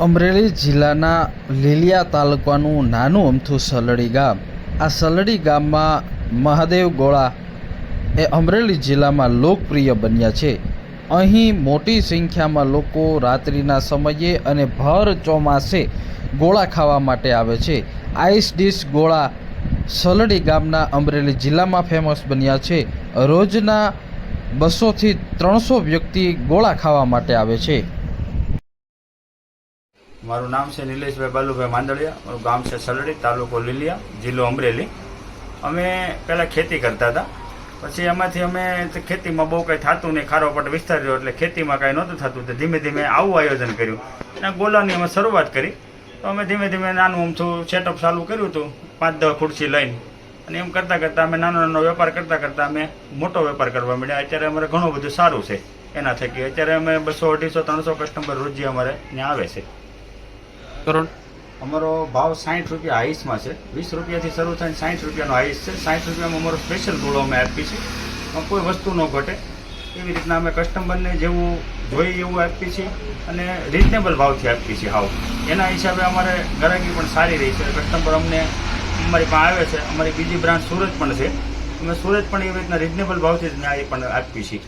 અમરેલી જિલ્લાના લીલિયા તાલુકાનું નાનું અમથું સલડી ગામ. આ સલડી ગામમાં મહાદેવ ગોળા એ અમરેલી જિલ્લામાં લોકપ્રિય બન્યા છે. અહીં મોટી સંખ્યામાં લોકો રાત્રિના સમયે અને ભર ચોમાસે ગોળા ખાવા માટે આવે છે. આઈસ ડીશ ગોળા સલડી ગામના અમરેલી જિલ્લામાં ફેમસ બન્યા છે. રોજના બસોથી ત્રણસો વ્યક્તિ ગોળા ખાવા માટે આવે છે. મારું નામ છે નિલેશભાઈ બાલુભાઈ માંદળિયા મારું ગામ છે સલડી તાલુકો લીલિયા, જિલ્લો અમરેલી. અમે પહેલાં ખેતી કરતા હતા. પછી એમાંથી અમે ખેતીમાં બહુ કંઈ થતું નહીં ખારો પટ વિસ્તાર રહ્યો એટલે ખેતીમાં કાંઈ નહોતું થતું. તો ધીમે ધીમે આવું આયોજન કર્યું. અને ગોલાની અમે શરૂઆત કરી. તો અમે ધીમે ધીમે નાનું અમથું સેટઅપ ચાલુ કર્યું હતું, પાંચ દસ ખુરશી લઈને. અને એમ કરતાં કરતાં અમે નાનો નાનો વેપાર કરતાં કરતાં અમે મોટો વેપાર કરવા માંડ્યા. અત્યારે અમારે ઘણું બધું સારું છે. એના થકી અત્યારે અમે બસો અઢીસો, ત્રણસો કસ્ટમર રોજી અમારે ત્યાં આવે છે. કરોડ? અમારો ભાવ સાઠ રૂપિયા હાઈસમાં છે. વીસ રૂપિયાથી શરૂ થઈને સાઠ રૂપિયાનો હાઈસ છે. સાઠ રૂપિયામાં અમારો સ્પેશિયલ ગોળો અમે આપીએ છીએ. કોઈ વસ્તુ ન ઘટે. એવી રીતના અમે કસ્ટમરને જેવું જોઈએ એવું આપીએ છીએ અને રિઝનેબલ ભાવથી આપીએ છીએ હાવ. એના હિસાબે અમારે ગ્રાહકી પણ સારી રહી છે. કસ્ટમર અમને અમારી પાસે આવે છે. અમારી બીજી બ્રાન્ચ સુરત પણ છે. અમે સુરત પણ એવી રીતના રિઝનેબલ ભાવથી જ ત્યાં પણ આપીએ છીએ.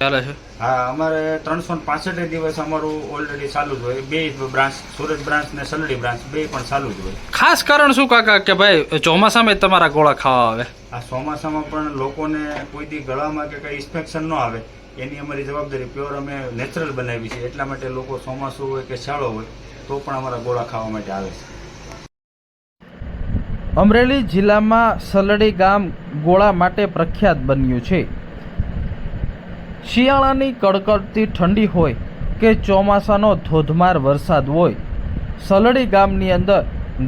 ચાલે છે? હા અમારે ત્રણસો પાસઠ દિવસ અમારું ઓલરેડી ચાલુ જ હોય. બે બ્રાન્ચ સુરત બ્રાન્ચ ને સલડી બ્રાન્ચ બે પણ ચાલુ જ હોય. ખાસ કારણ શું કાકા કે ભાઈ ચોમાસામાં જ તમારા ગોળા ખાવા આવે? આ ચોમાસામાં પણ લોકોને કોઈ દી ગળામાં કે કંઈ ઇન્ફેક્શન ન આવે. એની અમારી જવાબદારી પ્યોર અમે નેચરલ બનાવી છે. એટલા માટે લોકો ચોમાસું હોય કે શાળો હોય તો પણ અમારા ગોળા ખાવા માટે આવે છે. અમરેલી જિલ્લામાં સલડી ગામ ગોળા માટે પ્રખ્યાત બન્યું છે. શિયાળાની કડકડતી ઠંડી હોય કે ચોમાસાનો ધોધમાર વરસાદ હોય, સલડી ગામની અંદર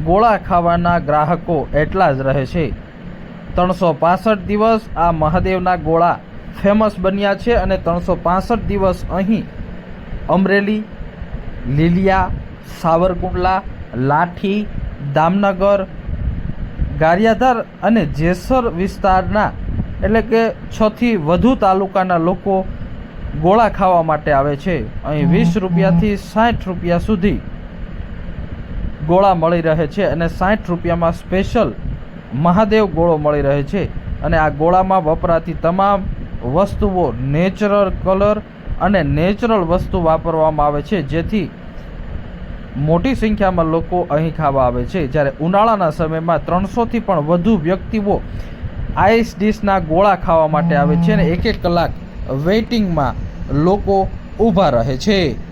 ગોળા ખાવાના ગ્રાહકો એટલા જ રહે છે. ત્રણસો પાસઠ દિવસ આ મહાદેવના ગોળા ફેમસ બન્યા છે અને ત્રણસો પાસઠ દિવસ અહીં અમરેલી, લીલિયા, સાવરકુંડલા, લાઠી, દામનગર, ગારિયાધાર અને જેસર વિસ્તારના એટલે કે છથી વધુ તાલુકાના લોકો ગોળા ખાવા માટે આવે છે. અહીં વીસ રૂપિયાથી સાઠ રૂપિયા સુધી ગોળા મળી રહે છે અને સાઠ રૂપિયામાં સ્પેશિયલ મહાદેવ ગોળો મળી રહે છે. અને આ ગોળામાં વપરાતી તમામ વસ્તુઓ નેચરલ કલર અને નેચરલ વસ્તુ વાપરવામાં આવે છે. જેથી મોટી સંખ્યામાં લોકો અહીં ખાવા આવે છે. જ્યારે ઉનાળાના સમયમાં ત્રણસોથી પણ વધુ વ્યક્તિઓ આઈસ ડીશના ગોળા ખાવા માટે આવે છે અને એક એક કલાક વેઇટિંગમાં લોકો ઊભા રહે છે.